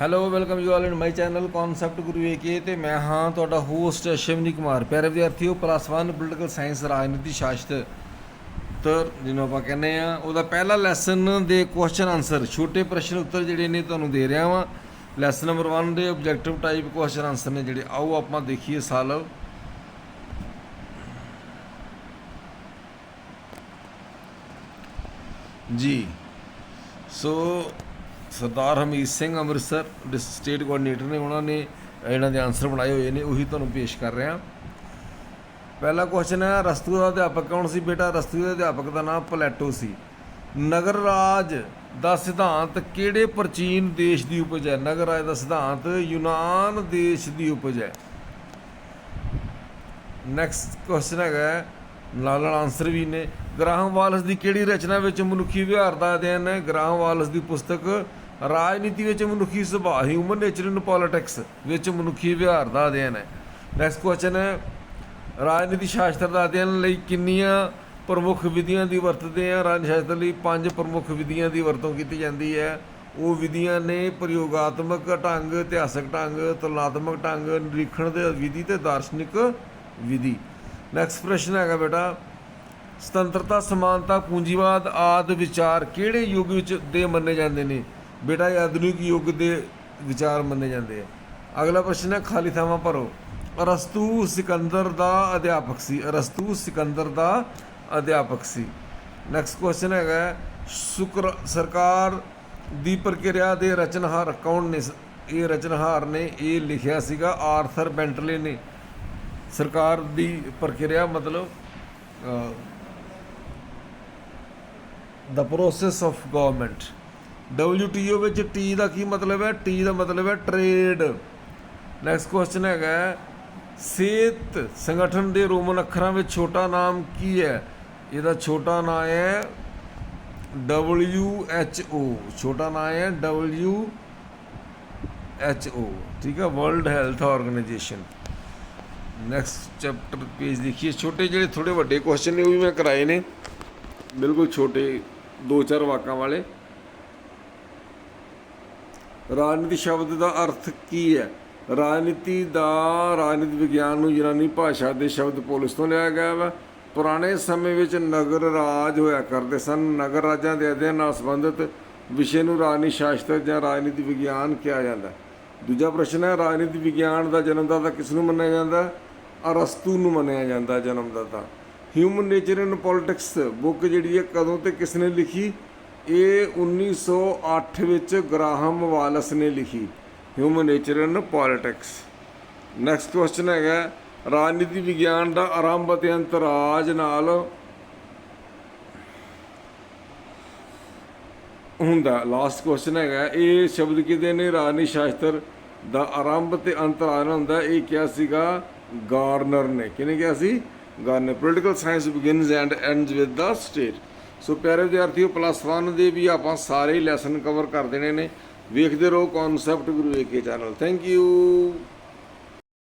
Hello welcome you all in my channel concept Guru AK ਤੇ ਮੈਂ ਹਾਂ ਤੁਹਾਡਾ ਹੋਸਟ ਸ਼ਿਵਨੀ ਕੁਮਾਰ ਪਿਆਰੇ ਵਿਦਿਆਰਥੀਓ ਪਲੱਸ 1 ਪੋਲੀਟੀਕਲ ਸਾਇੰਸ ਰਾਜਨੀਤੀ ਸ਼ਾਸਤਰ ਤਰ ਜਿਹਨੂੰ ਆਪਾਂ ਕਹਿੰਦੇ ਆ ਉਹਦਾ ਪਹਿਲਾ ਲੈਸਨ ਦੇ ਕੁਐਸਚਨ ਆਨਸਰ ਛੋਟੇ ਪ੍ਰਸ਼ਨ ਉੱਤਰ ਜਿਹੜੇ ਨੇ ਤੁਹਾਨੂੰ ਦੇ ਰਿਹਾ ਵਾਂ। ਲੈਸਨ ਨੰਬਰ 1 ਦੇ ਆਬਜੈਕਟਿਵ ਟਾਈਪ ਕੁਐਸਚਨ ਆਨਸਰ ਨੇ ਜਿਹੜੇ। ਆਓ ਆਪਾਂ ਦੇਖੀਏ ਸਾਲਵ ਜੀ। ਸੋ ਸਰਦਾਰ ਹਮੀਤ ਸਿੰਘ ਅੰਮ੍ਰਿਤਸਰ ਡਿਸ ਸਟੇਟ ਕੋਆਰਡੀਨੇਟਰ ਨੇ, ਉਹਨਾਂ ਨੇ ਇਹਨਾਂ ਦੇ ਆਨਸਰ ਬਣਾਏ ਹੋਏ ਨੇ, ਉਹੀ ਤੁਹਾਨੂੰ ਪੇਸ਼ ਕਰ ਰਿਹਾ। ਪਹਿਲਾ ਕੁਐਸਚਨ ਹੈ, ਰਸਤੂ ਦਾ ਅਧਿਆਪਕ ਕੌਣ ਸੀ ਬੇਟਾ? ਰਸਤੂ ਦੇ ਅਧਿਆਪਕ ਦਾ ਨਾਮ ਪਲੈਟੋ ਸੀ। ਨਗਰ ਰਾਜ ਦਾ ਸਿਧਾਂਤ ਕਿਹੜੇ ਪ੍ਰਾਚੀਨ ਦੇਸ਼ ਦੀ ਉਪਜ ਹੈ? ਨਗਰ ਰਾਜ ਦਾ ਸਿਧਾਂਤ ਯੂਨਾਨ ਦੇਸ਼ ਦੀ ਉਪਜ ਹੈ। ਨੈਕਸਟ ਕੁਐਸਚਨ ਹੈਗਾ ਨਾਲ ਨਾਲ ਆਨਸਰ ਵੀ ਨੇ। ਗ੍ਰਾਹਮ ਵਾਲਸ ਦੀ ਕਿਹੜੀ ਰਚਨਾ ਵਿੱਚ ਮਨੁੱਖੀ ਵਿਹਾਰ ਦਾ ਅਧਿਐਨ ਹੈ? ਗ੍ਰਾਹਮ ਵਾਲਸ ਦੀ ਪੁਸਤਕ ਰਾਜਨੀਤੀ ਵਿੱਚ ਮਨੁੱਖੀ ਸੁਭਾਅ ਹਿਊਮਨ ਨੇਚਰ ਇਨ ਪੋਲਿਟਿਕਸ ਵਿੱਚ ਮਨੁੱਖੀ ਵਿਹਾਰ ਦਾ ਅਧਿਐਨ ਹੈ। ਨੈਕਸਟ ਕੁਐਸਚਨ ਹੈ, ਰਾਜਨੀਤੀ ਸ਼ਾਸਤਰ ਦਾ ਅਧਿਐਨ ਲਈ ਕਿੰਨੀਆਂ ਪ੍ਰਮੁੱਖ ਵਿਧੀਆਂ ਦੀ ਵਰਤਦੇ ਆ? ਰਾਜਨੀਤੀ ਸ਼ਾਸਤਰ ਲਈ ਪੰਜ ਪ੍ਰਮੁੱਖ ਵਿਧੀਆਂ ਦੀ ਵਰਤੋਂ ਕੀਤੀ ਜਾਂਦੀ ਹੈ। ਉਹ ਵਿਧੀਆਂ ਨੇ ਪ੍ਰਯੋਗਾਤਮਕ ਢੰਗ, ਇਤਿਹਾਸਕ ਢੰਗ, ਤੁਲਨਾਤਮਕ ਢੰਗ, ਨਿਰੀਖਣ ਦੇ ਵਿਧੀ ਤੇ ਦਾਰਸ਼ਨਿਕ ਵਿਧੀ। ਨੈਕਸਟ ਪ੍ਰਸ਼ਨ ਹੈਗਾ ਬੇਟਾ, ਸੁਤੰਤਰਤਾ, ਸਮਾਨਤਾ, ਪੂੰਜੀਵਾਦ ਆਦ ਵਿਚਾਰ ਕਿਹੜੇ ਯੁੱਗ ਵਿੱਚ ਦੇ ਮੰਨੇ ਜਾਂਦੇ ਨੇ? ਬੇਟਾ ਇਹ ਆਧੁਨਿਕ ਯੁੱਗ ਦੇ ਵਿਚਾਰ ਮੰਨੇ ਜਾਂਦੇ ਆ। ਅਗਲਾ ਪ੍ਰਸ਼ਨ ਹੈ ਖਾਲੀ ਥਾਵਾਂ ਭਰੋ। ਅਰਸਤੂ ਸਿਕੰਦਰ ਦਾ ਅਧਿਆਪਕ ਸੀ। ਅਰਸਤੂ ਸਿਕੰਦਰ ਦਾ ਅਧਿਆਪਕ ਸੀ। ਨੈਕਸਟ ਕੁਐਸਚਨ ਹੈਗਾ ਹੈ, ਸ਼ੁਕਰ ਸਰਕਾਰ ਦੀ ਪ੍ਰਕਿਰਿਆ ਦੇ ਰਚਨਹਾਰ ਕੌਣ ਨੇ? ਇਹ ਰਚਨਹਾਰ ਨੇ ਇਹ ਲਿਖਿਆ ਸੀਗਾ ਆਰਥਰ ਬੈਂਟਲੇ ਨੇ। ਸਰਕਾਰ ਦੀ ਪ੍ਰਕਿਰਿਆ ਮਤਲਬ ਦਾ ਪ੍ਰੋਸੈਸ ਆਫ ਗਵਰਨਮੈਂਟ WTO ਵਿੱਚ T ਦਾ ਕੀ ਮਤਲਬ ਹੈ? T ਦਾ ਮਤਲਬ ਹੈ ਟ੍ਰੇਡ ਨੈਕਸਟ ਕੁਐਸਚਨ ਹੈਗਾ ਸਿਹਤ ਸੰਗਠਨ ਦੇ ਰੋਮਨ ਅੱਖਰਾਂ ਵਿੱਚ ਛੋਟਾ ਨਾਮ ਕੀ ਹੈ? ਇਹਦਾ ਛੋਟਾ ਨਾਮ ਹੈ WHO ਛੋਟਾ ਨਾਮ ਹੈ WHO ਠੀਕ ਹੈ? World health organization next chapter page ਦੇਖੀਏ। ਛੋਟੇ ਜਿਹੜੇ ਥੋੜੇ ਵੱਡੇ ਕੁਐਸਚਨ ਨੇ, ਉਹ ਵੀ ਮੈਂ ਕਰਾਏ ਨੇ। ਬਿਲਕੁਲ ਛੋਟੇ, ਦੋ ਚਾਰ ਵਾਕਾਂ ਵਾਲੇ। ਰਾਜਨੀਤੀ ਸ਼ਬਦ ਦਾ ਅਰਥ ਕੀ ਹੈ? ਰਾਜਨੀਤੀ ਦਾ ਰਾਜਨੀਤੀ ਵਿਗਿਆਨ ਨੂੰ ਯੂਨਾਨੀ ਭਾਸ਼ਾ ਦੇ ਸ਼ਬਦ ਪੋਲਿਸ ਤੋਂ ਲਿਆ ਗਿਆ ਵਾ। ਪੁਰਾਣੇ ਸਮੇਂ ਵਿੱਚ ਨਗਰ ਰਾਜ ਹੋਇਆ ਕਰਦੇ ਸਨ। ਨਗਰ ਰਾਜਾਂ ਦੇ ਅਧਿਐਨ ਨਾਲ ਸੰਬੰਧਿਤ ਵਿਸ਼ੇ ਨੂੰ ਰਾਜਨੀਤੀ ਸ਼ਾਸਤਰ ਜਾਂ ਰਾਜਨੀਤੀ ਵਿਗਿਆਨ ਕਿਹਾ ਜਾਂਦਾ ਹੈ। ਦੂਜਾ ਪ੍ਰਸ਼ਨ ਹੈ, ਰਾਜਨੀਤੀ ਵਿਗਿਆਨ ਦਾ ਜਨਮਦਾਤਾ ਕਿਸ ਨੂੰ ਮੰਨਿਆ ਜਾਂਦਾ ਅਰਸਤੂ ਨੂੰ ਮੰਨਿਆ ਜਾਂਦਾ ਜਨਮਦਾਤਾ human nature in politics book ਜਿਹੜੀ ਹੈ ਕਦੋਂ ਤੇ ਕਿਸ ਨੇ ਲਿਖੀ? ਇਹ 1908 ਵਿੱਚ ਗ੍ਰਾਹਮ ਵਾਲਸ ਨੇ ਲਿਖੀ human nature in politics next question ਹੈਗਾ, ਰਾਜਨੀਤੀ ਵਿਗਿਆਨ ਦਾ ਆਰੰਭ ਅਤੇ ਅੰਤ ਰਾਜ ਨਾਲ ਹੁੰਦਾ। ਲਾਸਟ ਕੁਐਸਚਨ ਹੈਗਾ, ਇਹ ਸ਼ਬਦ ਕਿਹਦੇ ਨੇ? ਰਾਜਨੀਤੀ ਸ਼ਾਸਤਰ ਦਾ ਆਰੰਭ ਤੇ ਅੰਤ ਰਾਜ ਨਾਲ ਹੁੰਦਾ। ਇਹ ਕਿਹਾ ਸੀਗਾ ਗਾਰਨਰ ਨੇ। ਕਿਹਨੇ ਕਿਹਾ ਸੀ? Garner political science begins and ends with the state so ਪਿਆਰੇ ਵਿਦਿਆਰਥੀਓ ਪਲੱਸ 1 ਦੇ ਵੀ ਆਪਾਂ ਸਾਰੇ ਲੈਸਨ ਕਵਰ ਕਰ ਦੇਣੇ ਨੇ। ਵੇਖਦੇ ਰਹੋ concept Guru AK channel thank you